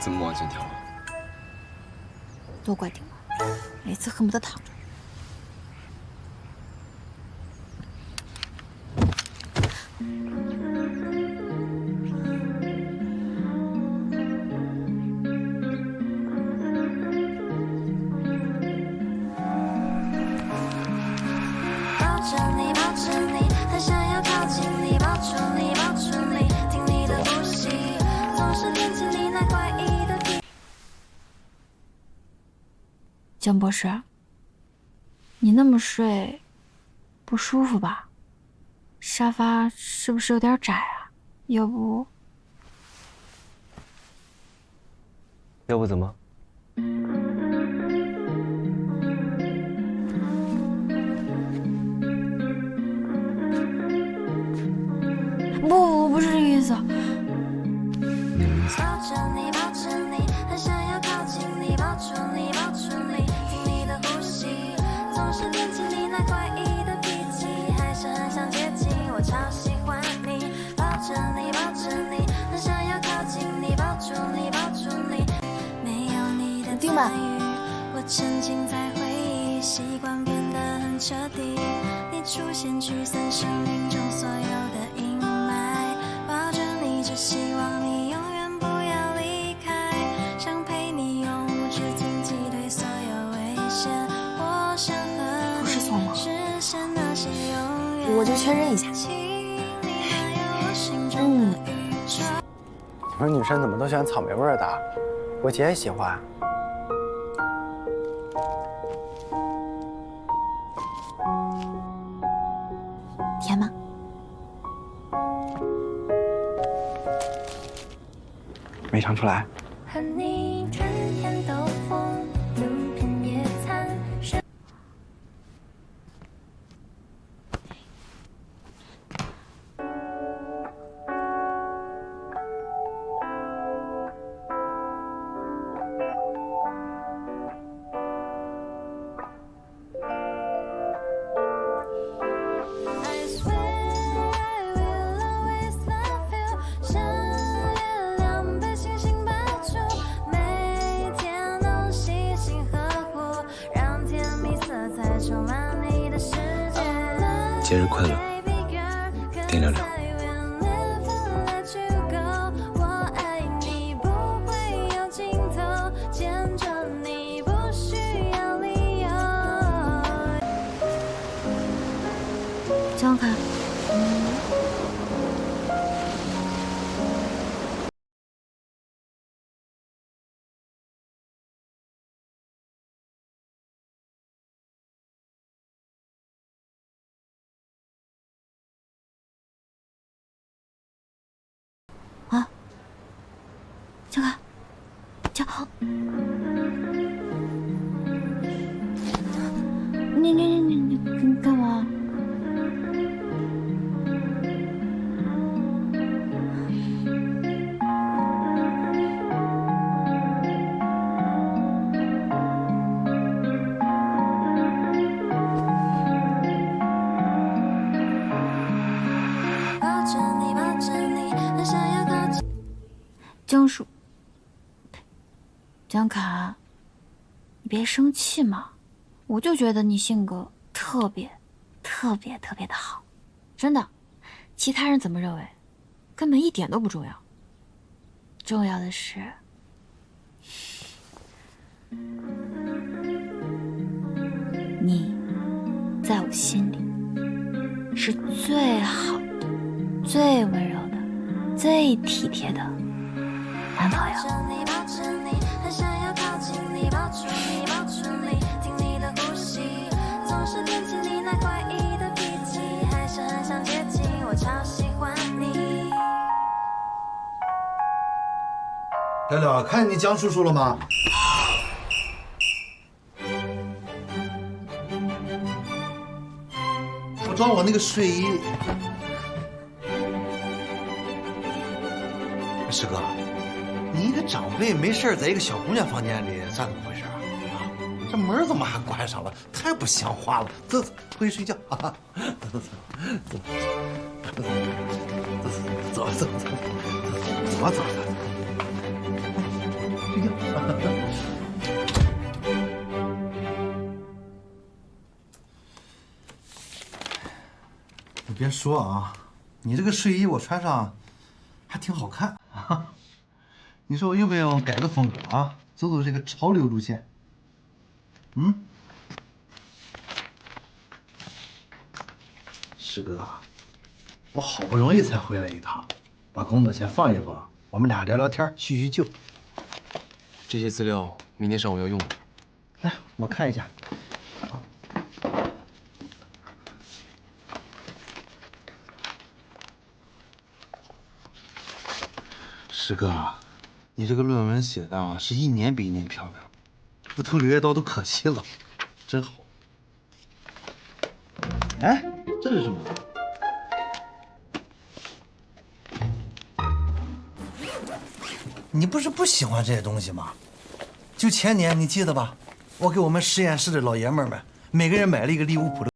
怎么往前跳啊？多怪丁儿，每次恨不得躺着。抱着你，抱着你，很想要靠近你，抱住你，抱住你，听你的呼吸，总是惦记你那怪异江博士，你那么睡不舒服吧？沙发是不是有点窄啊？要不要不怎么？不不不是这个意思。我沉浸在回忆，习惯变得很彻底。你出现，驱散生命中所有的阴霾，抱着你，只希望你永远不要离开。想陪你无止境击退所有危险，我想和你实现那些永远。我就确认一下。你说女生怎么都喜欢草莓味的？我姐也喜欢。甜吗？没尝出来。和你节日快乐丁亮亮。张凯好江凯，你别生气嘛，我就觉得你性格特别、特别、特别的好，真的，其他人怎么认为，根本一点都不重要。重要的是，你在我心里是最好的、最温柔的、最体贴的男朋友。亮亮，看见你江叔叔了吗？我找我那个睡衣。师哥，你一个长辈没事在一个小姑娘房间里，算怎么回事啊？这门怎么还关上了？太不像话了！走走，回去睡觉啊！走走走，走走走走走走走走走。你别说啊，你这个睡衣我穿上还挺好看啊。你说我用不用改个风格啊？走走这个潮流路线？嗯？师哥，我好不容易才回来一趟，把工作先放一放，我们俩聊聊天，叙叙旧。这些资料明天上午要用的。来，我看一下。师哥，你这个论文写的啊，是一年比一年漂亮，不涂柳叶刀都可惜了，真好。哎，这是什么？你不是不喜欢这些东西吗？就前年你记得吧？我给我们实验室的老爷们们每个人买了一个利物浦的。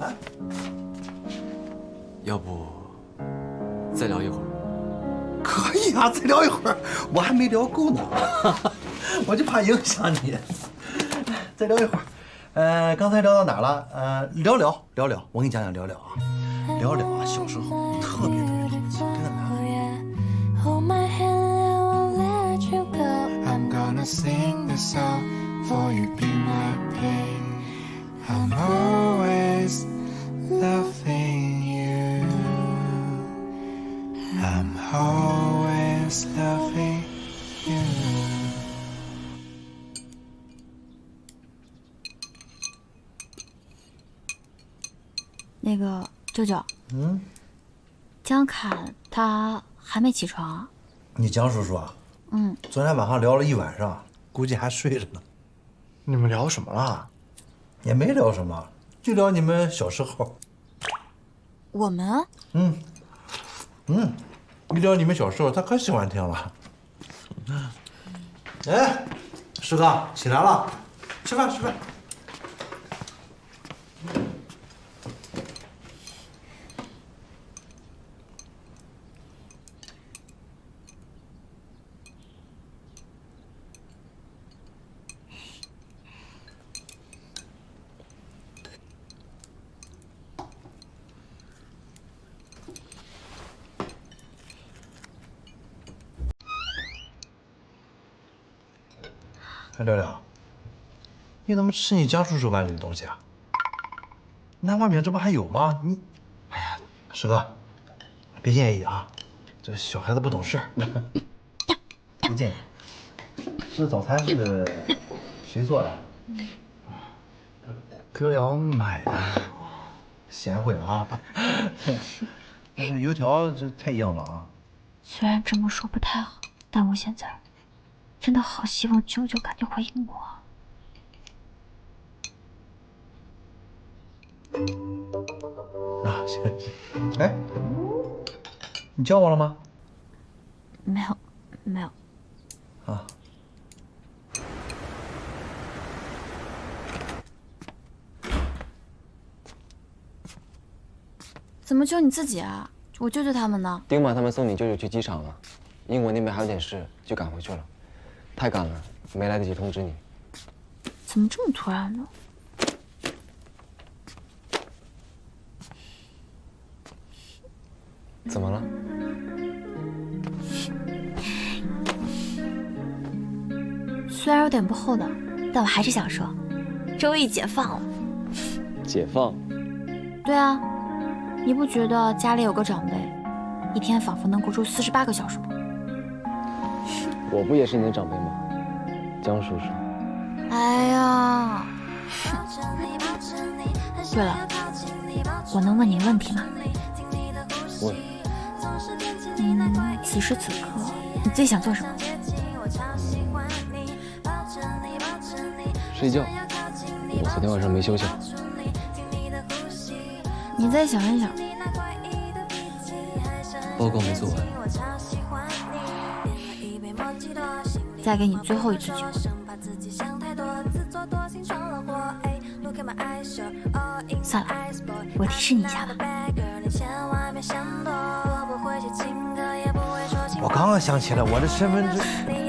哎要不再聊一会儿？可以啊，再聊一会儿，我还没聊够呢，我就怕影响你。再聊一会儿，呃，刚才聊到哪了？呃，聊聊聊聊，我给你讲讲聊聊啊，聊聊啊，小时候特别那个舅舅，嗯，江侃他还没起床啊？你江叔叔啊，嗯，昨天晚上聊了一晚上，估计还睡着呢。你们聊什么了？也没聊什么，就聊你们小时候。我们嗯，嗯，一聊你们小时候，他可喜欢听了。哎，师哥起来了，吃饭吃饭。哎，聊聊，你怎么吃你家叔叔碗里的东西啊？那外面这不还有吗？你，哎呀，师哥，别介意啊，这小孩子不懂事儿，别介意。这早餐是谁做的？哥瑶买的。贤惠啊，但是油条这太硬了啊。虽然这么说不太好，但我现在真的好希望舅舅赶紧回应我。啊，行行。哎，你叫我了吗？没有，没有。啊。怎么就你自己啊？我舅舅他们呢？丁满他们送你舅舅去机场了，英国那边还有点事，就赶回去了。太赶了，没来得及通知你。怎么这么突然呢？怎么了？虽然有点不厚道，但我还是想说，周易解放了。解放？对啊，你不觉得家里有个长辈，一天仿佛能过出四十八个小时吗？我不也是你的长辈吗？江叔叔，哎呀，对了，我能问你问题吗？问，嗯，此时此刻你最想做什么？睡觉。我昨天晚上没休息好。你再想一想，报告没做完。再给你最后一次机会。算了，我提示你一下吧。我刚刚想起来，我的身份证。